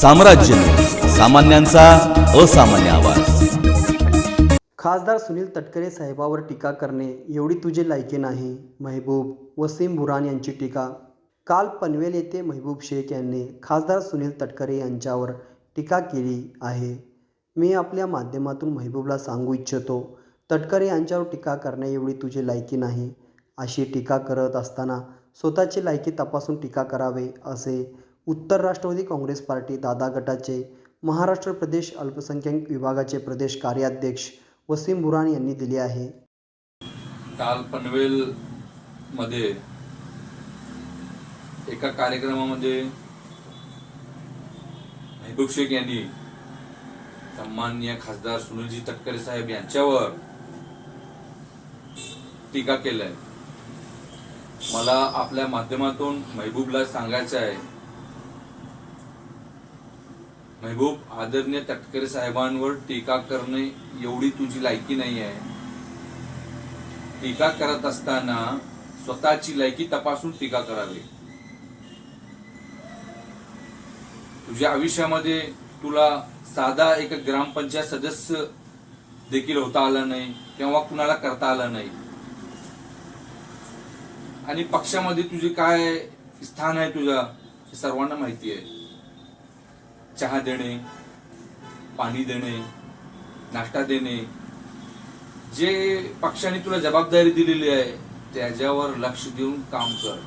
साम्राज्य. सामान्यांचा असामान्य आवाज. खासदार सुनील तटकरे साहेबावर टीका करणे एवढी तुझी लायकी नाही महबूब वसीम बुरान यांची टीका. काल पनवेल येथे महबूब शेख यांनी खासदार सुनील तटकरे यांच्यावर टीका केली आहे. मी आपल्या माध्यमातून महबूबला सांगू इच्छितो तटकरे यांच्यावर टीका करणे एवढी तुझी लायकी नाही अशी टीका करत असताना स्वतःची लायकी तपासून टीका करावे असे उत्तर राष्ट्रवादी काँग्रेस पार्टी दादा गटाचे महाराष्ट्र प्रदेश अल्पसंख्याक विभागाचे प्रदेश कार्याध्यक्ष वसीम बुराण यांनी दिली आहे. काल पनवेल मध्ये एका कार्यक्रमामध्ये महबूब शेख यांनी सन्माननीय खासदार सुनीलजी तटकरे साहेब यांच्यावर टीका केलाय मला आपल्या माध्यमातून महबूबला सांगायचं आहे महबूब आदरणीय तटकरे साहेबांवर टीका करणे एवढी तुझी लायकी नाही आहे टीका करत असताना स्वतःची लायकी तपासून टीका करावी. तुझ्या आयुष्यामध्ये तुला साधा एक ग्रामपंचायत सदस्य देखील होता आला नाही किंवा कुणाला करता आला नाही. आणि पक्षामध्ये तुझे काय स्थान आहे तुझा हे सर्वांना माहिती आहे. चहा देणे पाणी देणे नाश्ता देणे. जे पक्षाने तुला जबाबदारी दिलेली आहे त्याच्यावर लक्ष देऊन काम कर.